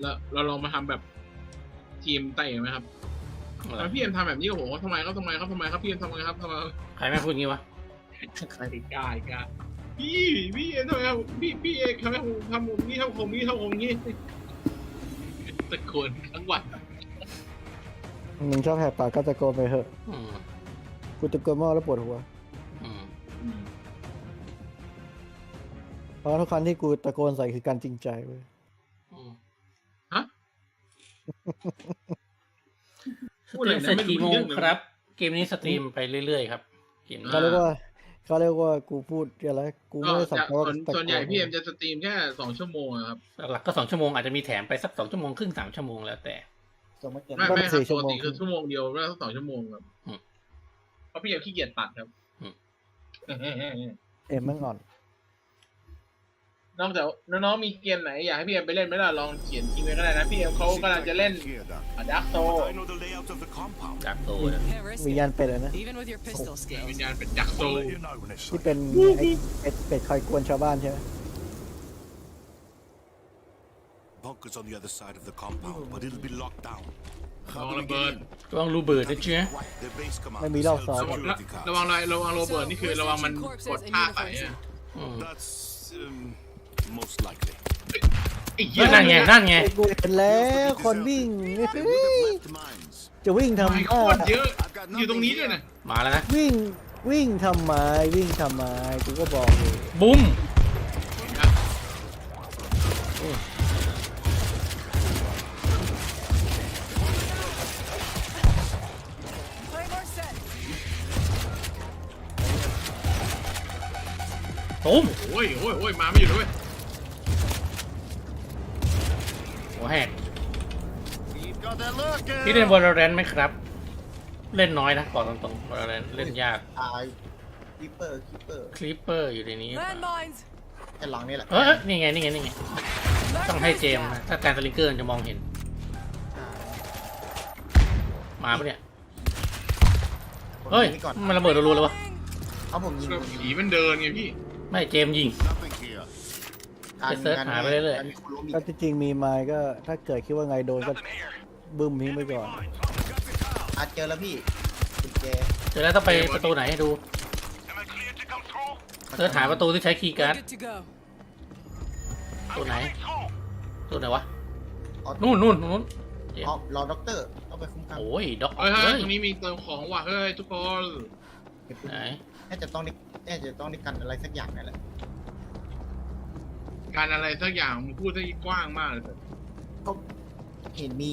เราเราลองมาทำแบบทีมไต่ไหมครับอะไรแล้วพี่เอ็มทำแบบนี้กับผมว่าทำไมครับทำไมครับทำไมครับพี่เอ็มทำไมครับทำไมใครแม่งพูดงี้วะใครกล้าอีกล้าพี่พี่เอ็มทำไมครับพี่พี่เอ็มทำไมผมทำผมนี่ทำผมนี่ทำผมนี่ตะโกนทั้งวันมึงชอบแหกปากก็ตะโกนไปเถอะอืมกูตะโกนมากแล้วปวดหัวอืมอืมเพราะทุกครั้งที่กูตะโกนใส่คือการจริงใจเว้ยอืมฮะ สตรีมเสร็จกี่โมงครับ เกมนี้สตรีมไปเรื่อยๆครับเกมนี้เขาเรียกว่าเขาเรียกว่ากูพูดอะไรกูก็ไม่ได้สับจะเพราะส่วนตะโกนส่วนใหญ่พี่เอ็มจะสตรีมแค่สองชั่วโมงอะครับหลักก็สองชั่วโมงอาจจะมีแถมไปสักสองชั่วโมงครึ่งสามชั่วโมงแล้วแต่ไม่ก็ไม่เป็นครับสี่ปชั่วกโมงติคือชั่วโมงเดียวไม่ต้องสองชั่วโมงครับอืมเพราะพี่เอ็มขี้เกียจตัดครับอืมเอ็มแม่งอ่อน นอกจากน้องๆมีเกมไหนอยากให้พี่เอ็มไปเล่นไหมล่ะลองเขียนทิ้งไว้ก็ได้นะพี่เอ็มเขากำลังจะเล่นดักโซ I know the layout of the compound. จากโตนะวิญญาณเป็ดอะนะ Even with your pistol วิ skills. ญญาณเป็นดักโซ I'll let you know when it's ที่ safe. เป็นไอ้เป็ดเป็ดคอยกวนชาวบ้านใช่ไหม Bunker's on the other side of the compound, but it'll be locked down. How How do do we we get get in? in? ระวังรูเบิร์ดนะเจ๊ The base command ไม่มีรอบสองระวังระระวังอะไรระวังโรเบิร์ตนี่คือระวังมันกดท่าใส่อะอืม That's um, most likely. ไอ้เหี้ยนั่นไงนั่นไงไอ้กูเห็นแล้วคนวิ่ง They would have left mines. จะวิ่งทำไม่ไมโคตรเยอะ อยู่ตรงนี้ด้วยนะมาแล้วนะวิ่งวิ่งทำไมวิ่งทำไมกูก็บอกอยู่บุ้มตุ้มโอ้ยโอ้ยโอ้ยมาไม่อยู่ด้วยหัว แหก You've got that look. พี่เล่น Valorant ไหมครับ เล่นน้อยนะบอกตรงๆ Valorant เล่นยากตายคิปเปอร์คิปเปอร์คลิปเปอร์อยู่ในนี้ Landmines. แค่หลังนี่แหละเออนี่ไงนี่ไงนี่ไงต้องให้เจมส์นะถ้าการสลิงเกอร์มันจะมองเห็น มาปะเนี่ยผมเฮ้ยงนี่ก่อนมันระเบิดรัวๆเลยวะเอาผมยิงก็ผมยิงผีมันเดินไงพี่ ไม่เจมส์ยิง Nothing here. การจะเสิร์ชหาไปเรื่อยๆ การมีคนล้มอีกก็ที่จริงมีไม้ก็ถ้าเกิดคิดว่าไงโดนก็บึ้มทิ้งไปก่อนอาเจอแล้วพี่กุญแจเจอแล้วต้องไปประตูไหนให้ดู Am I clear to come through? เสิร์ชหาประตูที่ใช้คีย์การ์ด Good to go. ตัวไหน Through. ตัวไหนวะ อ๋อนู่นนู่นนู่นอ๋อรอด็อกเตอร์ต้องไปคุ้มกันโอ้ยด็อกเฮ้ยเฮ้ยเฮ้ยตรงนี้มีเติมของว่ะเฮ้ยทุกคนเก็บปืนไหนน่าจะต้องได้น่าจะต้องได้กันอะไรสักอย่างนั่นแหละ การอะไรสักอย่างมึงพูดซะกว้างมากเลยก็เห็นมี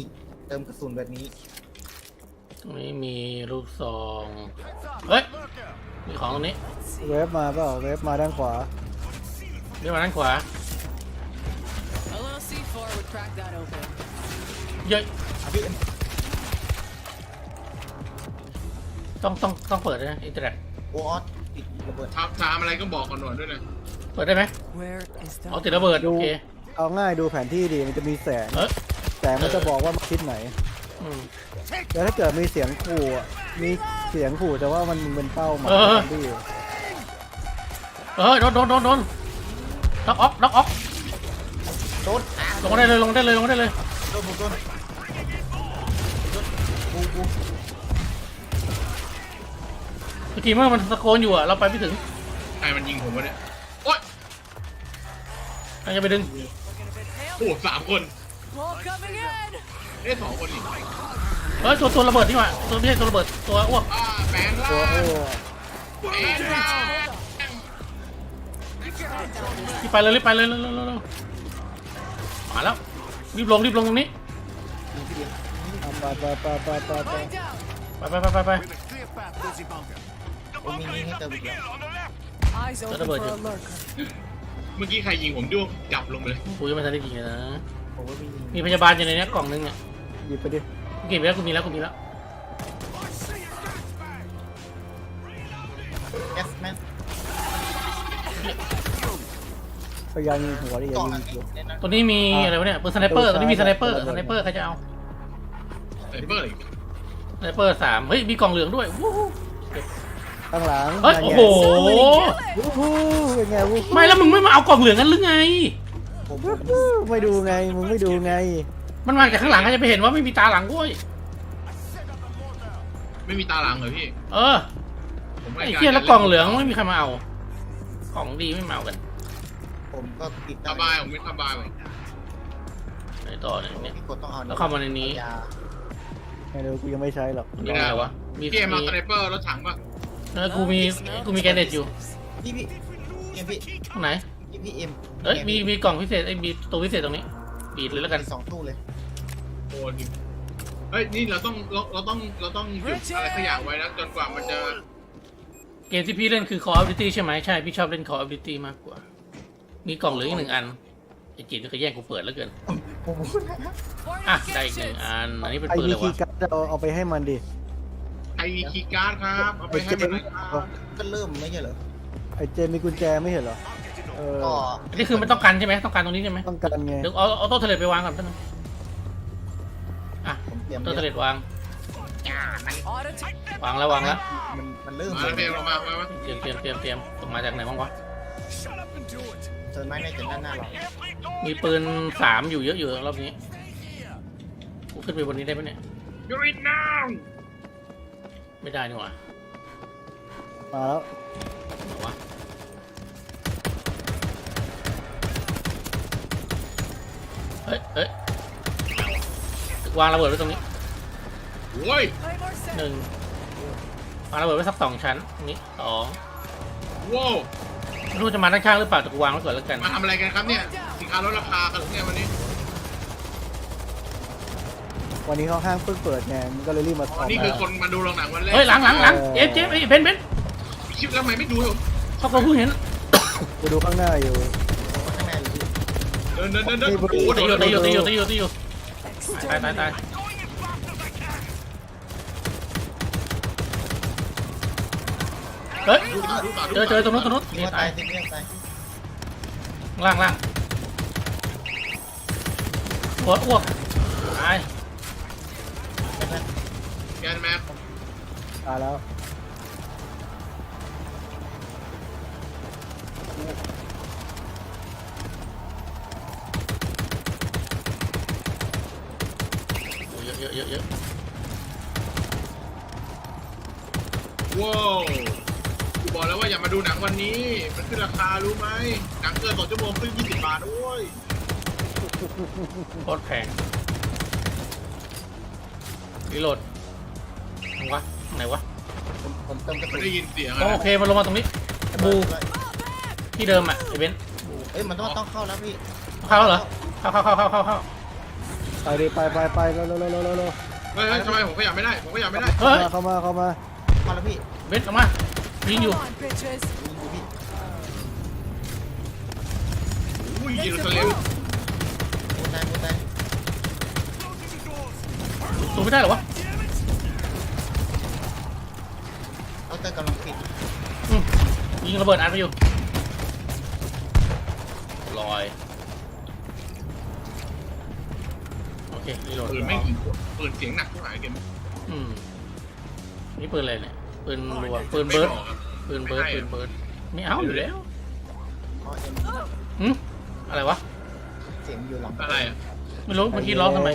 เติมกระสุนแบบนี้ ตรงนี้มีลูกซอง เฮ้ย มีของตรงนี้ เวฟมาเปล่าเวฟมาด้านขวาเดี๋ยวมาด้านขวา A little C4 would crack that open. เย้ยอะพี่เอ็มต้องต้องต้องเปิดด้วยนะอินเทอร์เน็ตโอออสปิดระเบิด ทำตามอะไรก็บอกก่อนหน่อยด้วยนะ เปิดได้ไหม Where is อ๋อ that? ติดระเบิดดูโอเค เอาง่ายดูแผนที่ดีมันจะมีแสง เออแสงมันจะบอกว่ามันทิศไหน อืม แล้วถ้าเกิดมีเสียงขู่อะมีเสียงขู่แต่ว่ามันเป็นเป้าหมายเออ ที่เออโดนโดนโดนโดนล็อกออฟล็อกออฟโดนอะลงได้เลยลงได้เลยลงได้เลยโดนผมโดนโดนบูบูเมื่อกี้เมื่อมันตะโกนอยู่อะเราไปไม่ถึงใครมันยิงผมวะเนี่ยโอ๊ย เราจะไปดึงโอ้สามคน Wall coming in. เอ้ยสองคนอีกเฮ้ยตัวตัวระเบิดนี่หว่าตัวไม่ใช่ตัวระเบิดตัวอ้วกอ่าแปลงร่าตัวงโอ้แปลงร่าง รีบไปเลยรีบไปเลยเร็วเร็วเร็วเร็วมาแล้วรีบลงรีบลงตรงนี้เอาไปไปไปไปไปไป Going down. ไปไปไปไปไป With a clear path, Lizzie Bunker. โอ้มีมีให้เติมอีกแล้ว On the left. Eyes open Double for a jump. lurker. เมื่อกี้ใครยิงผมด้วยจับลงไปเลยกูยังไม่ทันได้ยิงเลยนะ ผมว่ามีมีพยาบาลอยู่ในเนี้ยกล่องนึงอะหยิบไปดิกูเก็บไปแล้วกูมีแล้วกูมีแล้วแกสแมนพยายามยิงหัวดิอย่ากล่องยิอังนนี้หัวเล่นนะตัวนี้มีอะไรวะเนี่ยปืนสไนเปอร์ตัวนี้มีสไนเปอร์สไนเปอร์ใครจะเอาไซเบอร์อีกสไนเปอร์สามเฮ้ยมีกล่องเหลืองด้วยวู้ฮู้ ข้างหลังเฮ้ยนั่นโอ้ไงโห วู้ฮู้เป็นไงวู้ฮู้ไม่แล้วมึงไม่มาเอากล่องเหลืองกันหรือไง ผมผมไม่ดูไงมึงไม่ดูไงมันมาจากข้างหลังก็จะไปเห็นว่าไม่มีตาหลังเว้ยไม่มีตาหลังเหรอพี่ เออผมไอ้เหี้ยแล้วกล่องเหลืองไม่มีใครมาเอา ของดีไม่มาเอากันผมก็ติดสบายผมไม่สบายหรอกไอ้ต่อเนี่ยเนี่ย พี่กดต้องเอาแล้วเข้ามาในนี้ยาไม่รู้กูยังไม่ใช้หรอก นี่อะไรวะมีพี่เอ็มมีเอาสไนเปอร์รถถังป่ะ เออกูมีกูมีแกนเน็ตอยู่พี่พี่เอ็มพี่ตรงไหนพี่พี่เอ็มเอ้ยมีมีกล่องพิเศษไอ้ยมีตัวพิเศษตรงนี้ปีดเลยแล้วกันมีสองตู้เลยโอ้ดิเฮ้ยนี่เราต้องเราเราต้องเราต้องหยุดอะไรสักอย่างไว้นะจนกว่ามันจะเกมที่พี่เล่นคือ Call of Duty ใช่ไหมใช่พี่ชอบเล่น Call of Duty มากกว่า มีกล่องเหลืออีกหนึ่งอันไอ้จีนก็แย่งกูเปิดแล้วเกินผมพูดนะอะได้อีกหนึ่งอันอันนี้เป็นไอ้ปืนมีเลยวะคีย์การ์ดจะเอาเอาไปให้มันดิ ไอมีคีย์การ์ดครับเอาไปให้มันหน่อยครับก็เริ่มไม่ใช่เหรอไอ้เจมมีกุญแจไม่เห็นเหรอ เออ ก็อันนี้คือมันต้องการใช่ไหมต้องการตรงนี้ใช่ไหมต้องการไง เดี๋ยวเอาเอาโต๊ะเทเลตไปวางก่อนแป๊บนึงอะผมเตรียมโต๊ะเทเลตวาง Auto t- วางแล้ววางแล้วมันมันเริ่มมาแล้วเพียงมามามาเตรียมเตรียมเตรียมเตรียมส่งมาจากไหนบ้างวะ Shut up and do it. เจอไม้ในจะด้านหน้าเรา Every door มีปืนสามอยู่เยอะอยู่รอบนี้กูขึ้นไปบนนี้ได้ปะเนี่ยยูรินาว ไม่ได้นี่หว่ามาแล้วไหนวะเฮ้ยเฮ้ยวางระเบิดไว้ตรงนี้โอ้ย Play more ห set. นึ่งวางระเบิดไว้สักสองชั้นตรงนี้สองว้าวไม่รู้จะมาด้านข้างหรือเปล่าแต่กูวางไว้ก่อนแล้วกันมาทำอะไรกันครับเนี่ย สินค้าลดราคากันเหรอเนี่ยวันนี้ วันนี้เขาห้างเพิ่งเปิดไงมันก็เลยรีบมาอ๋อนี่คือคนมาดูโรงหนังวันแรกเฮ้ยหลังหลังหลังเอฟเจฟเอ้ยเพนเพนคลิปแล้วทำไมไม่ดูให้ผมเขาก็เพิ่งเห็น กูดูข้างหน้าอยู่ข้างในอยู่พี่เดินเดินเดินเดินนี่โอ้โหตีโดอยู่นตีโดอยู่นตีอยู่ตีอยู่ตีอยู่ตายตายตาย Going back to the camp. เฮ้ยดูต่อดูต่อดูเจอเจอตรงนู้นตรงนู้นตีนี่ว่าตาตายยตีว่าตายล่างล่างปวดอ้วกตาย แกนแม็กตายแล้วเยอะเยอะเยอะเยอะว้าวกูบอกแล้วว่าอย่ามาดูหนังวันนี้ มันขึ้นราคารู้ไหมหนังเกินสองชั่วโมงขึ้นยี่สิบบาทโอ้ยโคตรแพง รีโหลดไหนวะไหนวะผมผมเติมกระมัสุนนได้ยินเสียงโออะเคมาลงมาตรงนี้บูที่เดิมอะไอเบนซ์เอ้ยมันต้องต้องเข้าแล้วพี่เข้าแล้วเหรอเข้าเข้าเข้าเข้าเข้าเข้าไปดิไปไปไปเร็วเร็วเร็วเร็วเร็วเร็วเฮ้ยเฮ้ยทำไมผมขยับไม่ได้ ผมขยับไม่ได้ เฮ้ยเข้ามาเข้ามาเข้าแล้วพี่เบนซ์ออกมายิงอยู่ Come on, bitches. ยิงอยู่พี่อุ้ยยิงสเลวโอ้ตายโอ้ตาย สูงไม่ได้เหรอวะเอาเตอร์กำลังปิดอืมยิงระเบิดอัดไปอยู่ลอย โอเครีโหลดปืนไม่ยิงปืนเสียงหนักเท่าไหร่เกมอืมนี่ปืนอะไรเนี่ยปืนรัวปืนเบิร์ดปืนเบิร์ดปืนเบิร์ดไม่เอาอยู่แล้วเพราะเอ็มหืมอะไรวะ เสียงอยู่หลังอะไรอะไม่รู้เมื่อกี้ร้องทำไม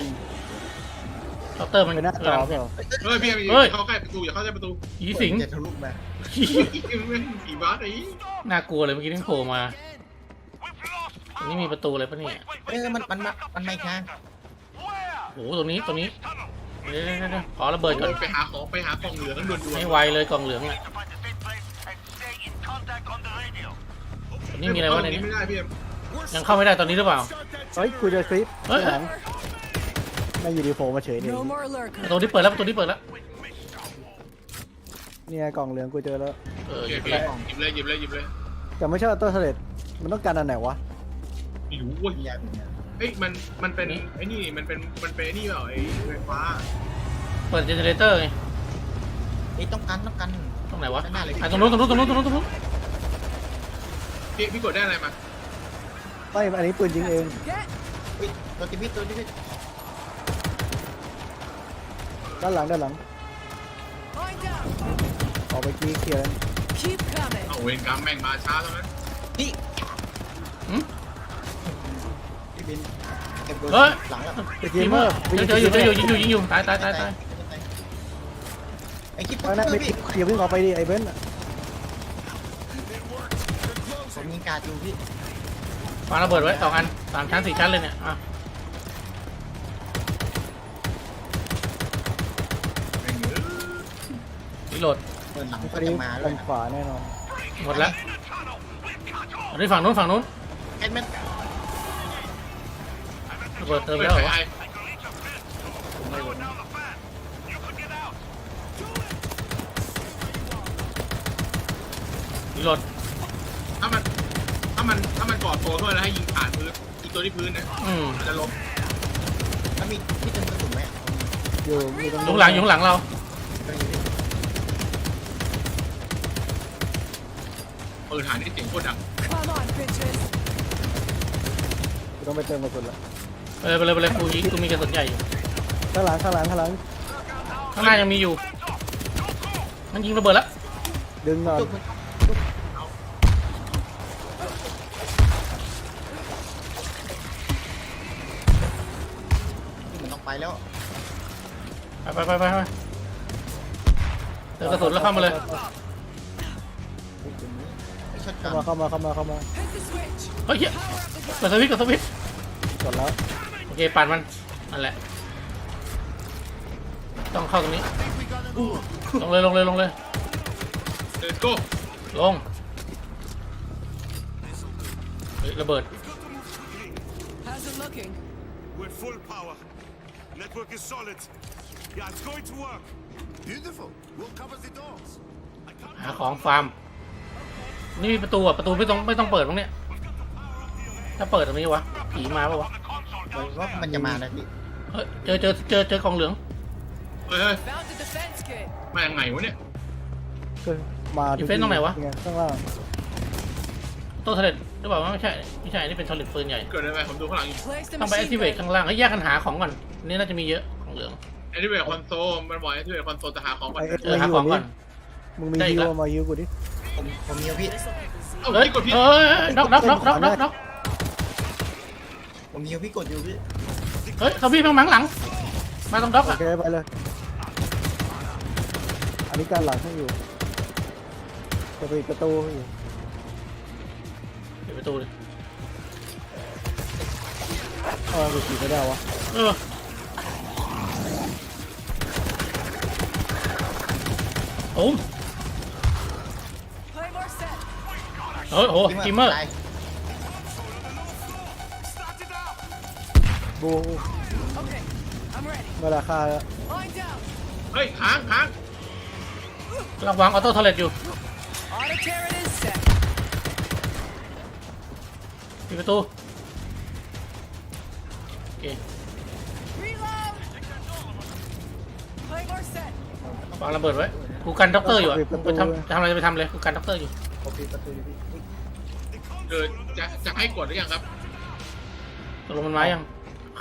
เคาน์เตอร์มัน ไปหน้าจอเปล่าเฮ้ยพี่เฮ้ย เข้าใกล้ประตูอย่าเข้าใกล้ประตูผีสิงจะทะลุมาผีบ้าไอ้น่ากลัวเลยเมื่อกี้นี่โผล่มา We've lost ตรงนี้มีประตูอะไรปะเนี่ยเอ้ยมันมันมันมันไม่ค้าง Where? โอ้โหตรงนี้ตรงนี้เดี๋ยวเดี๋ยวเดี๋ยวขอระเบิดก่อนไปหาของไปหากล่องเหลืองด่วนๆให้ไวเลยกล่องเหลืองอะ To find a safe place and stay in contact on the radio. ตรงนี้มีอะไรวะในนี้ไม่ได้พี่เอ็มยังเข้าไม่ได้ตอนนี้หรือเปล่าเฮ้ยกูเจะคลิปเฮ้ยข้างหลัง ไม่อยู่ดีโผล่มาเฉยดิ No more ประ lurkers. ตูที่เปิดแล้วประตูที่เปิดแล้วเนี่ยกล่องเหลืองกูเจอแล้ว เออโอหเคยิบพี่เลยหยิบเลยหยิบเลยหยิบเลยแต่ไม่ใช่ออโต้เทเลตมันต้องการอันไหนวะ ไม่รู้เว้ยมียาเป็นยาเฮ้ยมันมันเป็นไอ้นี่มันเป็นมันเป็นไอ้นี่เปล่าไอ้ไฟฟ้าเปิดเจเนเรเตอร์ไงเอ้ยต้องกันต้องกัน ตรงไหนวะด้านหน้าเลยอะตรงนู้นตรงนู้นตรงนู้นตรงนู้นตรงนู้นพี่พี่กดได้อะไรมาไม่ อันนี้ปืนยิงเอง Get เฮ้ยตัวติวิตตัวติวิต ด้านหลังด้านหลัง Find out. ออกไปกี้เคลียร์ Keep coming. เอาเวรกรรมแม่งมาช้าแล้วนั้นพี่หืมบินเก็บโดนเฮ้ยหลังแล้วไอ้เกมเมอร์เจอเจออยู่เจออยู่ยิงอยู่ยิงอยู่ตายตายตายตายไอ้คิดเอาหน้าเพิ่ไม่มพี่เกียร์วิ่งออกไปดิไอ้เบนซ์อะผมยิงการดอยู่พี่วางระเบิดไว้สองอันสามชั้นสี่ชั้นเลยเนี่ยอะ หลังอัก็นนี้จะมาเลทายงขวาแน่นอนหมดแล้วอันนี้ฝั่งนู้นฝั่งนู้นไอ้แม่นระเบิดเติมไปไม่แล้วเหรใช่อวะไอ้รีโหลดถ้ามันถ้ามันถ้ามันกอดตัวด้วยแล้วให้ยิงผ่านพื้นอีกตัวที่พื้นนะอืมมันจะล้มแล้วมีที่เป็นกระสุนไหมอยู่มีตรงอยู่ข้างหลังอยู่ข้างหลังเรา ก็มีพี่เปิดหาได้เสียงโคตรดัง Come on, bitches. ต้องไปเติมกระสุนละไปเลยไปเลยไปเลยกูยิงกูมีกระสุนใหญ่อยู่ข้างหลังข้างหลังข้างหลังข้างหน้ายังมีอยู่ มันยิงระเบิดแล้วดึงหน่อยจุ๊บมันนี่มันต้องไปแล้ว ไปไปไปไปไป เข้านมาเข้ามาเข้ามาเข้ามา Hit the switch. เฮ้ยเหี้ยกดสวิตช์กดสวิตช์กดแล้วโอเคปั่นมันนั่นแหละ ต้องเข้าตรงนี้ ลงเลยลงเลยลงเลยเดินโก้ลงเฮ้ยระเบิด How's it looking? We're full power. Network is solid. Yeah, it's going to work. Beautiful. We'll cover the doors. I can't หาของฟาร์ม นี่มีประตูอะประตูไม่ต้องไม่ต้องเปิดตรงเนี้ยถ้าเปิดตรงนี้วะผีมาปะวะว่ามันจะมาแล้วพี่เฮ้ยเจอเจอเจอเจอกล่องเหลืองเฮ้ยเฮ้ย Found the defense kit. มายังไงวะเนี่ยก็มาอีเฟนต์ตรงไหนวะเยข้างล่างโต้เทเลตหรือเปล่าว่าไม่ใช่ไม่ใช่นี่เป็นทอลิตปืนใหญ่ เกิดอะไรไปผมดูข้างหลังอยู่ Place the ต้องไป machine activate gun. ข้างล่างเฮ้ยแยกกันหาของก่อนนี่น่าจะมีเยอะของเหลืองแอนดิเวตคอนโซลมันบอกแอนดิเวตคอนโซลจะหาของก่อน ไอ้เอ็กเออมาหาฮิวของดิก่อนมึงมีได้อีฮิกวแล้ว มาฮิวกูดิ ผมผมมีพี่ เอ้าเฮ้ยพี่กดผิดเฮ้ยน็อกน็อกน็อกน็อกน็อกน็อกผมมีพี่กดอยู่พี่ เฮ้ยเขาพี่ข้างหลังหลัง มาตรงด็อกโออะเคไปเลย อันนี้การหลังให้อยู่ จะปิดประตูให้อยู่ปิดประตูเลยเออปิดไม่ได้วะเออโอ้ม เฮ้ยโหจิมเมอร์ตายบู Okay, I'm ready. เวลาฆ่าแล้ว Line down. เฮ้ยค้างค้างระวังออโต้ทอเลตอยู่ Auto turret is set. ปิดประตูโอเค Reload. Claymore set. วางระเบิดไว้กูกันด็อกเตอร์อยู่อะไปทำทำอะไรไปทำเลยกูกันด็อกเตอร์อยู่ ผมปิดประตูอยู่พี่อุ๊ยเกิดจะจะให้กดหรือยังครับ ตกลงมันมายัง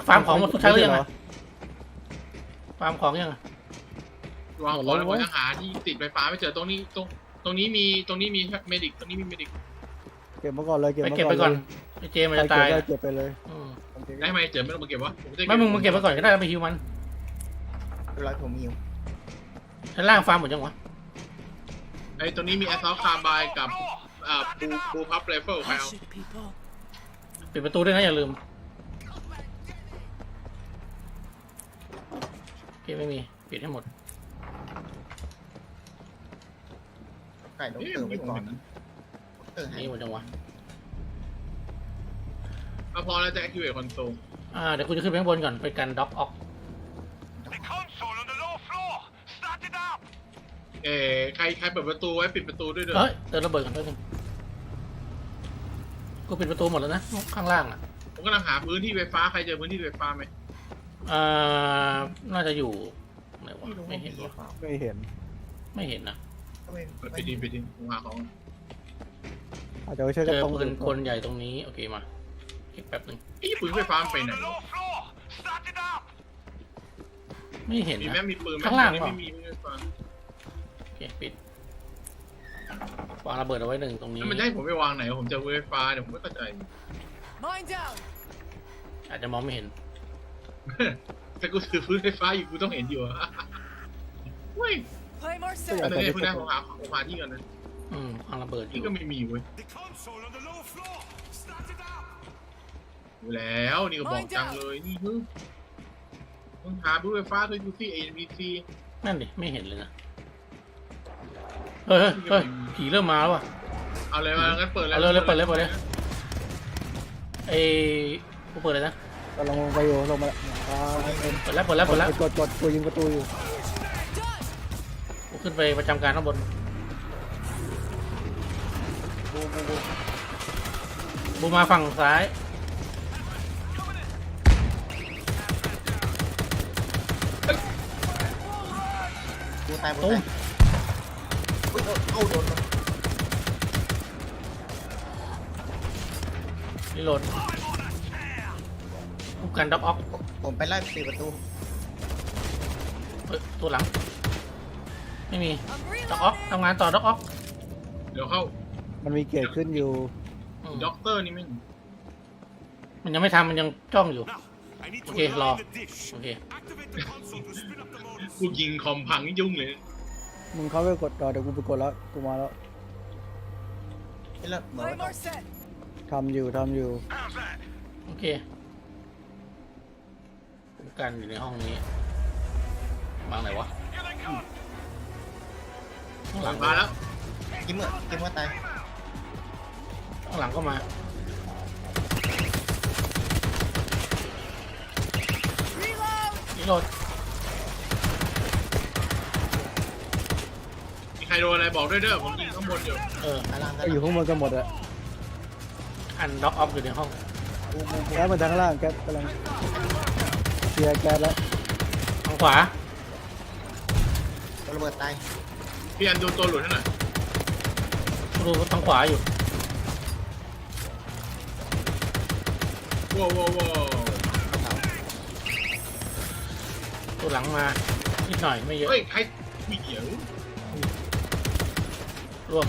ฟาร์มของหมดทุกชั้นหรือยังอะฟาร์มของยังอะวางของแล้วผมจะหาที่ติดไฟฟ้าไม่เจอตรงนี้ตรงตรงนี้มีตรงนี้มีเมดิกตรงนี้มีเมดิกเก็บมาก่อนเลยเก็บไปมาเก็บก่อนไปก่อนเลยไอเจมันใครจะเก็บตายได้อะเก็บไปเลยอืมโอเคได้ไหมเจอไม่ต้องมาเก็บวะผจะไม่มึงมึงเก็บไปก่อนก็ได้ไปฮิวมันเรียบร้อยผมมีอยู่ชั้นล่างฟาร์มหมดยังวะ ไอ้ตรงนี้มีแอสซอลคาร์บายกับอ่าบูบูพับไรเฟิลใครเอา people. ปิดประตูด้วยนะอย่าลืมโอเคไม่มี ปิดให้หมด ไก่ต้องเติมไว้ก่อนเติมให้นี่หมดจังวะ เอาพอแล้วจะ activate คอนโซลอ่า เดี๋ยวกูจะขึ้นไปข้างบนก่อน ไปกันด็อกออก The console on the low floor. Start it up. เอ่อใครใครเปิดประตูไว้ปิดประตูด้วยเด้อเฮ้ยเติมระเบิดก่อนแป๊บนึงกูปิดประตูหมดแล้วนะข้างล่างอะผมกำลังหาพื้นที่ไฟฟ้าใครเจอพื้นที่ไฟฟ้าไหมอ่าน่าจะอยู่ไหนวะไม่เห็นวะไม่เห็น ไม่เห็นนะก็ไม่เปิดไปดินไปดินผมหาของอาจจะไปช่วยเจกันอตรงปืนอื่นคก่อนนใหญ่ตรงนี้โอเคมาเก็บแป๊บนึงไอ้ปืนไฟฟ้ามันไปไหน On the low floor. Start it up. ไม่เห็นมีไหมนะมีปืนไหมข้างล่างตรเปล่าไม่มีไม่มีไฟฟ้าโอ เคปิดวางระเบิดเอาไว้หนึ่งตรงนี้ แล้วมันจะให้ผมไปวางไหนผมจะไฟฟ้าเดี๋ยวผมไม่เข้าใจ Mine down. อาจจะมองไม่เห็น แต่กูถือพื้นไฟฟ้าอยู่กูต้องเห็นอยู่อะเว้ย Play more ก็อยาก safe. อันนี้เพื่อนผมหาผมหาที่ก่อนนะอืมวางระเบิดอที่ยู่ก็ไม่มีเว้ย The console on the lower floor. Start it up. อยู่แล้วนี่ก็บอกจังเลยนี่ฮึมึงหาพื้นไฟฟ้าด้วยดูสิ AMC นั่นดิไม่เห็นเลยนะ เฮ้ยเฮ้ยเฮ้ยผีเริ่มมาแล้วว่ะ เอาเลยมางั้นเปิดแล้วเอาเลยเลยเปิดเลยเปิดเลย เอ้กูเปิดเลยนะ ก็ลงไปอยู่ลงมาอ่าเป็นเปิดแล้วเปิดแล้วเปิดแล้วกดกดกูยิงประตูอยู่กูขึ้นไปประจำการข้างบน บูบูบูบูมาฝั่งซ้าย บูตายบูตุ้ตามย อุ๊ยเอาเอาโดนมันรีโหลดคุมกันด็อกออกผมไปไล่ปิดประตูเฮ้ยตัวหลัง ไม่มีด็อกออกทำงานต่อด็อกออกเดี๋ยวเข้ามันมีเกรดขึ้นอยู่ อืมด็อกเตอร์นี่ไม่มันยังไม่ทำมันยังจ้องอยู่ Now, I need to Okay, align law. the dish. Okay. Activate the console to spin up the motors. กูยิงคอมพังยุ่งเลย มึงเข้าไปกดต่อเดี๋ยวกูไปกดแล้วกูมาแล้วนี่แล้วเหมือน Play ว่า more set. ทำอยู่ทำอยู่ How's that? โอเคคุมกันอยู่ในห้องนี้วางไหนวะ Here they come. ข้างหลังมาแล้วกิมเมื่อกิมเมื่อตายข้างหลังก็มา Reload. รีโหลด โดนอะไรบอกด้วยเด้อผมยิงข้างบนอยู่เออตายล่างก็ตายอยู่ล่างข้างบนกันหมดอะอันด็อกออฟอยู่ในห้องบูบูบูแก๊สมาทางล่างแก๊สกำลังเคลียร์แก๊สแล้วทางขวาระเบิดตายพี่อันดูตัวหลุดให้หน่อยดูทางขวาอยู่ว้าวว้าวว้าวเสาตัวหลังมานิดหน่อยไม่เยอะเฮ้ยใครมีเหี่ยว ร่วม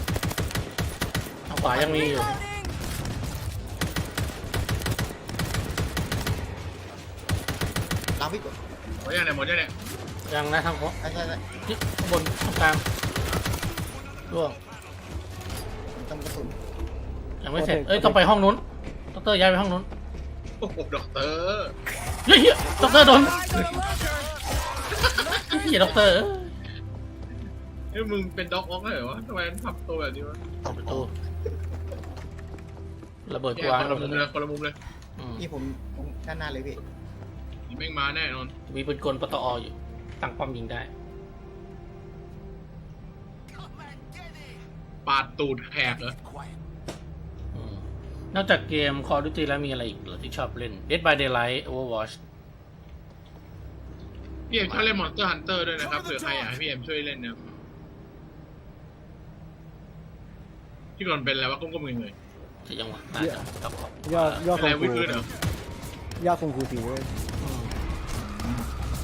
ทางขวายังมีอยู่ Reloading. ลาวิกดหมดยังเนี่ยหมดยังเนี่ยยังนะทางขวาใช่ใช่ใช่ที่ข้างบนตรงกลางร่วงผมต้องกระสุนยังไม่เสร็จ เอ้ยต้องไปห้องนู้นดอกเตอร์ย้ายไปห้องนู้นโอ้โหด็อกเตอร์เฮ้ยเฮ้ยดอกเตอร์โดน Eyes on the lurker. เฮียดอกเตอร์ เฮ้ยมึงเป็นด็อกออกเหรอวะทำไมมันทำตัวแบบนี้วะประตูระเบิดแยกกวางคนละมุมเลยคนละมุมเลยอืมนี่ผมผมด้านหน้าเลยพี่นี่แม่งมาแน่นอนมีปืนกลปตออยู่ ตั้งป้อมยิงได้ ปาดตูดแขกเหรอ อืมนอกจากเกม Call of Duty แล้วมีอะไรอีกเหรอที่ชอบเล่น Dead by Daylight Overwatch พี่เอ็มชอบเล่นมอนสเตอร์ฮันเตอร์ด้วยนะครับเผื่อใครอยากให้พี่เอ็มช่วยเล่นนะ พี่ก่อนเป็นอะไรวะก้มๆเงยจะยังวะน่าจะตอบขอบยอดยอดๆขอะองไรวิกูพื้นเหรอยอดของกูผีเว้ย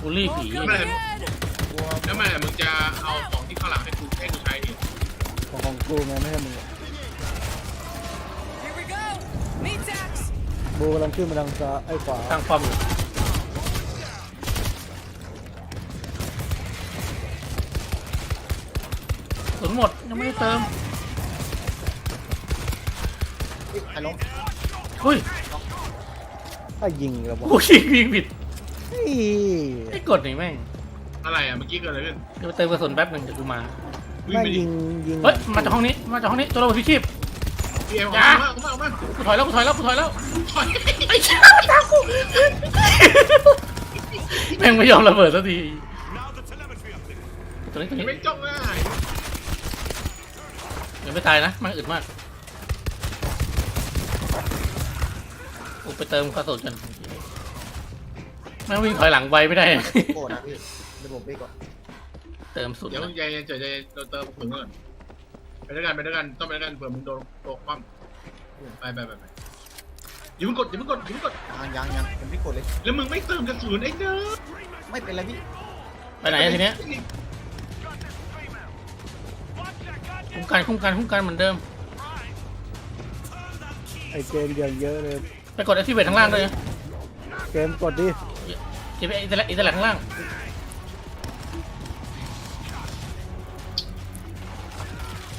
บูลลี่ผี Look Come on. ahead. กลัวแล้วเมื่อไหร่มึงจะเอาของที่ข้างหลังให้กูให้กูใช้ดิของของกูไงไม่ใช่มึง Here we go. Meat axe. บูกำลังขึ้นมาทางซ้ายไอ้ขวาตั้งป้อมอยู่สนหมดยังไม่ได้เติม ใครล้มอุ้ยถ้ายิงแล้วบอกกูยิงยิงผิดเฮ้ยไอ้กดนี่แม่งอะไรอะเมื่อกี้เกิดอะไรขึ้นเดี๋ยวไปเติมกระสุนแป๊บหนึ่งเดี๋ยวกูมา วิ่งแม่งไปดิยิงยิงเฮ้ยมาจากห้องนี้มาจากห้องนี้ตัวระเบิดพิชีพพี่เอ็มอย่าเอามาเอามาเอามากูถอยแล้วกูถอยแล้วกูถอยแล้วถอยไอ้เจ้าตามกูแม่งไม่ยอมระเบิดสักที Now the telemetry update. ตัวนี้ตัวนี้ไม่จ้องหน้ายังไม่ตายนะมันอึดมาก กูไปเติมกระสุนกันแม่งวิ่งถอยหลังไปไม่ได้ โกรธนะพี่เดี๋ยวผมไปก่อนเติมสุดเดี๋ยวนะใจเย็นใจเย็นเราเติมถึงก่อนไปด้วยกันไปด้วยกันต้องไปด้วยกันเผื่อมึงโดนโดนคว่ำไปไปไปไปอย่าเพิ่งกดอย่าเพิ่งกดอย่าเพิ่งกดยังยังยังผมไม่กดเลย แล้วมึงไม่เติมกระสุนไอ้เด้อไม่เป็นไรพี่ไปไหนอะทีเนี้ย Got that female. Watch that คุ้ม goddamn กันคุ้มกันคุ้มกันเหมือนเดิมไอ้เกมอย่างเยอะเลย ไปกด activate ข้างล่างเลยนะเกมกดดิเจ็บไอ้อิตาลีอิตาลีข้างล่าง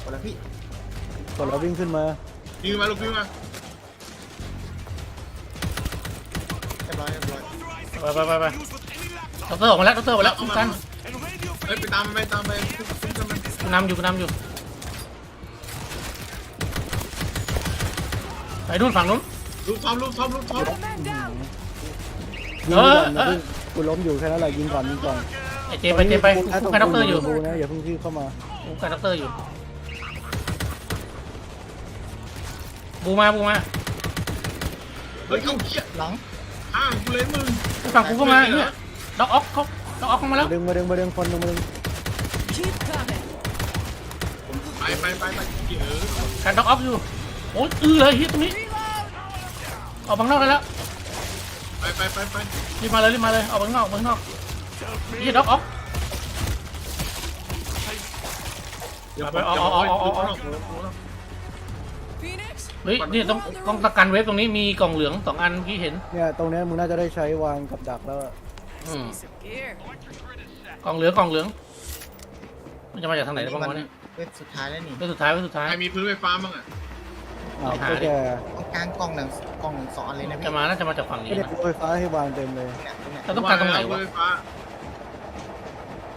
หมดแล้วพี่กดแล้ววิ่งขึ้นมาวิ่งมาลูกวิ่งมาเรียบร้อยเรียบร้อยไปไปไปไปด็อกเตอร์ออกมาแล้วด็อกเตอร์ออกมาแล้วคุ้มกันเฮ้ยไปตามมันไปตามไปคุ้มกันมันกูนำอยู่กูนำอยู่ ไปนู่นฝั่งนู้น ลูกซ้อมลูกซ้อมลูกซ้อมยิงก่ออนอย่าเออเพิ่กูล้มอยู่แค่นั้นแหละยิงก่อนยิงก่อนไอเจไปเจไปกูตรคุ้มงกันด็อกเตอร์อยู่ดูนะอย่าเพิ่งที่เข้ามาคุ้มกันด็อกเตอร์อยู่ บูมาบูมาเฮ้ยเขาเขี้ยหลังข้างกูเลยมึงฝั่งกูก็มาเนี่ยด็อกออกเขาด็อกออกเข้ามาแล้วดึงมาดึงมาดึงคนดึงมาดึงไปไปไปไปเกี่ยเออการด็อกออกอยู่โอ้ยอื้อเลยเฮียตรงนี้ ออกข้างนอกได้แล้วไปไปไปไปรีบมาเลยรีบมาเลยออกข้างนอกออกข้างนอกยี่ด็อกออกเดี๋ยวไปออกออกออกออกออกเฮ้ยนี่ต้องต้องตะกันเวฟตรงนี้มีกล่องเหลืองสองอันพี่เห็นเนี่ยตรงนี้มึงน่าจะได้ใช้วางกับดักแล้วอืมกล่องเหลืองกล่องเหลืองมันจะมาจากทางไหนบ้างวะเนี่ยเวฟสุดท้ายแล้วนี่เวฟสุดท้ายเวฟสุดท้ายใครมีพื้นไฟฟ้าบ้างอะ อ้าวหาก็ดิแกตรงกลางกล่องหนึ่งกล่องหนึ่งสองอันเลยนะพี่จะมาน่าจะมาจากฝั่งนี้ไม่ได้นะรถไฟฟ้าให้วางเต็มเลยเนี่ยตรงเนี้ยเราต้องการตรงไหนพื้วะนไฟฟ้า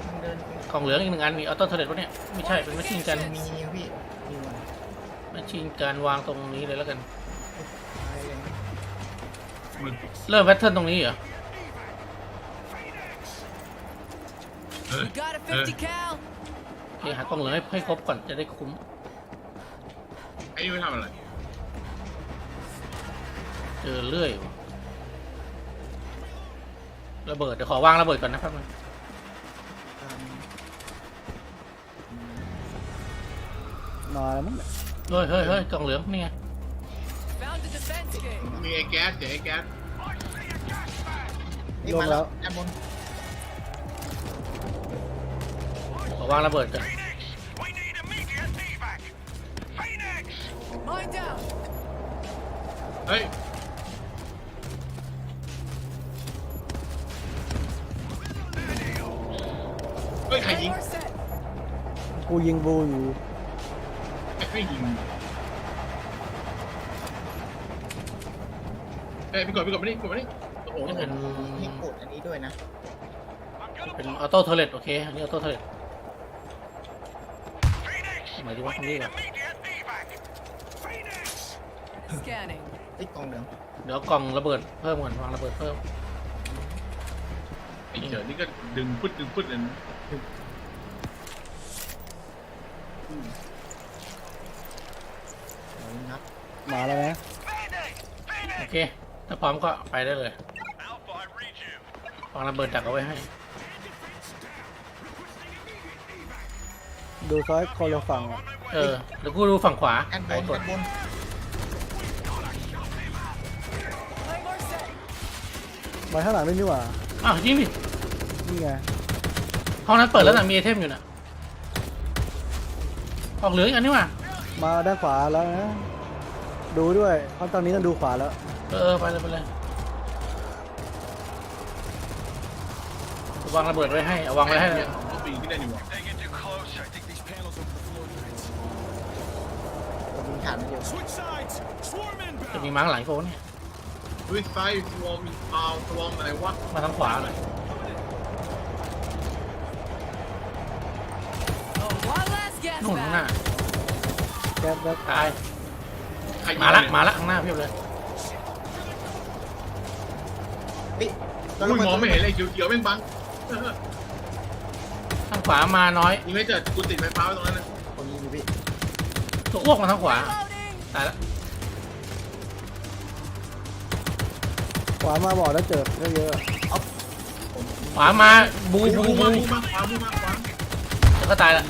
มันเดินไปกล่องเหลืองอีกหนึ่งอันมีออโต้เทเลตวะเนี่ยไม่ใช่เป็นแมชชีนกันมีนิวพี่นิวอะแมชชีนการวางตรงนี้เลยแล้วกัน อะไรเลยนะเริ่มแพทเทิร์นตรงนี้เหรอเออ We got a 50 cal. โอเคหากล่องเหลืองให้ให้ครบก่อนจะได้คุ้มไอ้นี่ไม่ทำอะไร เจอเรื่อยว่ะระเบิด เดี๋ยวขอวางระเบิดก่อนนะครับนึงตามมาแล้วมั้งเนี่ยเฮ้ยเฮ้ยเฮ้ยกล่องเหลืองนี่ไง Found a defense kit. มีไอ้แก๊สเดี๋ยวไอ้แก๊สเอ้ยมาแล้วด้านบนขอวางระเบิดก่อน Mine down. เฮ้ย เฮ้ย ใครยิง More set. กูยิงบูอยู่ไอ้ไม่ยิงเอ้ยไปกดไปกดมาดิกดมาดิโอ้โหนี่เป็น ให้กดอันนี้ด้วยนะ เป็นออโต้เทเลตโอเค อันนี้ออโต้เทเลต Phoenix! หมายถึงว่าตรง We นี้ need ก่อน immediate evac. Phoenix! Scanning. ไอ้ยกล่องเหลืองเดี๋ยวกล่องระเบิดเพิ่มก่อนวางระเบิดเพิ่มไอ้เจ๋อนี่ก็ดึงพุดดึงพุดเลยนะเดี๋ยวนับมาแล้วนะ Phoenix! โอ Phoenix! เค ถ้าพร้อมก็ไปได้เลย Alpha, I read you. วางระเบิดดักเอาไว้ให้ ดูซ้ายคนละฝั่งอะ เออเดี๋ยวกูดูฝั่งขวาด้านบไปนกดด้านบน Play more set. มาข้างหลังด้วยนี่หว่าอ้าวยิงดินี่ไงห้องนั้นเปิดแล้วนะมีไอเทมอยู่น่ะออกเหลืองอีกอันนี้ว่ะมาด้านขวาแล้วนะ ดูด้วยเพราะตอนนี้ต้องดูขวาแล้ว เออเออไปเลยไปเลยวางระเบิดไว้ให้เอาวางไว้ให้เนี่ยเขาปีนขึ้นได้นี่หาดไม่เดียว Switch sides. Swarm จะ inbound. มีม้าหลังโฟนเนี่ยเฮ้ยไซส์สวอมพาวสวอมอะไรวะมาทางขวาเลย Oh, one last gas นู่นข้างหน้า bag. แก๊สแล้วตาย ใครยิงมาละเนี่ยมาละข้างหน้าเพียบเลย เฮ้ยอุ้ยมองไม่เห็นเลยเขียวๆแม่งบังทางขวามาน้อย ยิงไม่เจอกูติดไฟฟ้าไว้ตรงนั้นนะผมยิงอยู่พี่ ตัวอ้วกมาทางขวา ตายและขวามาบอกแล้วเจอเยอะๆอะขวามาบูบูบูบูบูมาขวาบูมาขวาแล้วก็ตายละ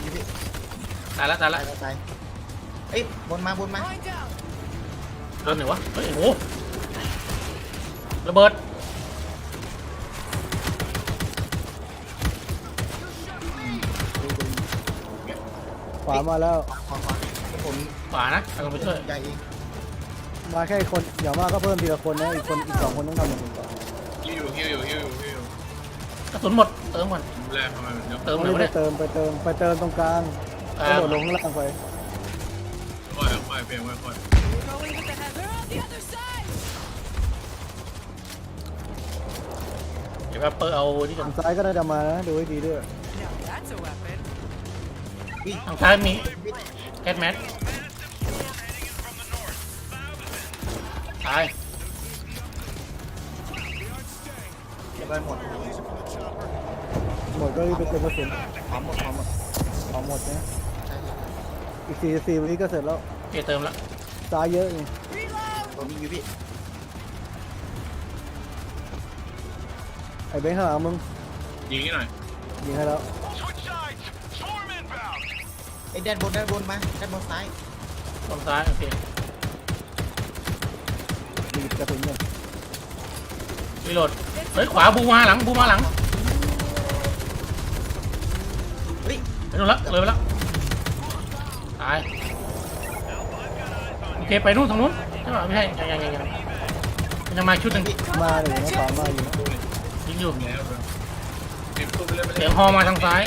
ตายละตายตาละยตายตายเอ้ยบนมาบนมาโดนไหนวะเฮ้ยโอ้โหระเบิดขวามาแล้วขวาขวาเดี๋ยว ผมขวานะกำลังไปช่วยใหญ่เองมาแค่คนอย่างมากก็เพิ่มทีละคนนะอีกคนอีกสองคนต้องทำอย่างอื่นก่อนยระสุนหมดเติมก่อนแรกทำไมมันเยอะเติมเอาหน่อยไปวะเนี่ยเติมไปเติมไปเติมตรงกลางเอกระอโดดลงข้างล่างไปค่อยค่อยเพียงค่อย Going with the head. They're on the other side. เดี๋ยวแป๊บเปิดเอาที่ก่อนทางซ้ายก็น่าจะมานะดูให้ดีด้วย Now that's a weapon. ทางซ้ายมี แคทแมทตายเก็บไปหมดหมดก็รีบไปเติมกระสุนพร้อมหมดพร้อมหมดเอาหมดนะใช่ใช่อีกสี่สี่วิก็เสร็จแล้วโอเคเติมละซ้ายเยอะนี่ตัวนี้อยู่พี่ไอ้เบงข้างหลังมึงยิงให้หน่อยยิงให้แล้ว ไอ้แดนบนแดนบนมาแดนบนซ้ายตรงซ้ายโอเคดีบกระสุนเนี่ยรีโหลดเฮ้ยขวาบูมาหลังบูมาหลังเฮ้ยไปนู่นละเลยไปละตายโอเคไปนู่นทางนู้นใช่ป่ะไม่ใช่ยังยังยังยังมันยังมาชุดหนึ่งมาเลยนะขวามาอยู่นะยิงอยู่แล้วเก็บตัวไปเลยไปเสีเลยงฮอมาทางซ้าย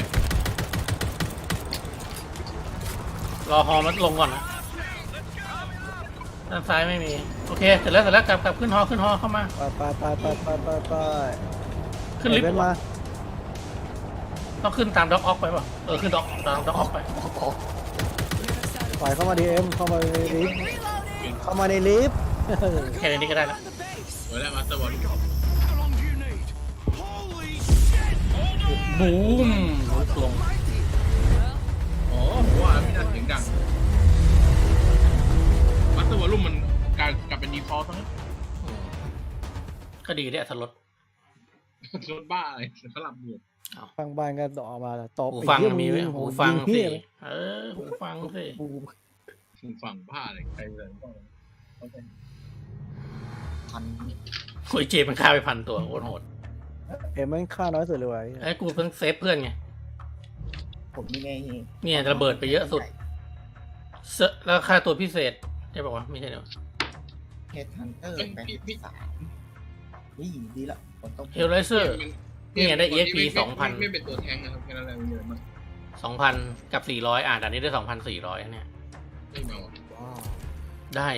รอฮอมันลงก่อนนะด้านซ้ายไม่มี โอเค เสร็จแล้วเสร็จแล้วกลับกลับขึ้นฮอขึ้นฮอเข้ามา ไปไปไปไปไปไปไปขึ้นลิฟไอ้ต์เบนมาต้องขึ้นตามด็อกออกไปป่ะ เออ ขึ้นด็อกตามด็อกออกไป ปล่อยเข้ามาดีเอ็มเข้ามาในลิฟต์ Reloading. เข้ามาในลิฟต์แค่นี้ก็ได้แล้ว On the base. เฮ้ยแล้วมาสเตอร์บอล How long do you need? Holy shit! Hold on. บูมลุกลงอ๋อผมว่า พี่น่าเสียงดังมาสเตอร์บอลลุ่มมันกลายกลับเป็นดีฟอลต์ทั้งนั้นก็ดีได้อัตลดรถบ้าอะไรสลับหมวกข้างบ้านก็ดอกมาแล้วตบหูฟังไอ้เหี้ยมีไหมงหูฟังยิสิพี่เออหูฟังสิกูฟูฝั่งผ้าอะไรใครเลยก็โอเคพันโอ้ยเจมันฆ่าไปพันตัวโคตรโหดเอ็มแม่งฆ่าน้อยสุดเลยว่ะไอ้เหี้ยไอ้กูเพิ่งเซฟเพื่อนไงผมนี่ไงเนี่ยระเบิดไปเยอะสุด เซอะแล้วค่าตัวพิเศษใช่ป่าวะไม่ใช่เนอะเฮดฮันเตอร์แบงค์สามนี่ดีละผมต้องเฮลไลเซอร์นี่ไงได้ EXP 2,000 ไม่เป็นตัวแทงนะครับแค่นั้นแหละไม่มีอะไรมากสองพันกับสี่ร้อยอ่านอันนี้ได้สองพันสี่ร้อยเนี่ย ไม่เมาว้าวได้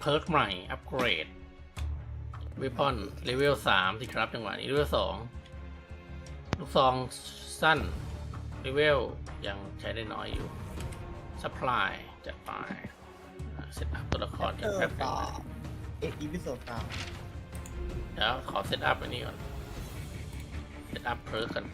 เพิร์กใหม่ อัปเกรดเวพอนเลเวลสามสิครับจังหวะนี้เลเวลสองลูกซองสั้นเลเวลยังใช้ได้น้อยอยู่ซัพพลาย จัดไปเซตอัพตัวละครเอกันอแป๊บนึต่องเอ็กอีพิโซดต่อเดี๋ยวขอเซตอัพอันนี้ก่อนเซตอัพเพิร์กกัน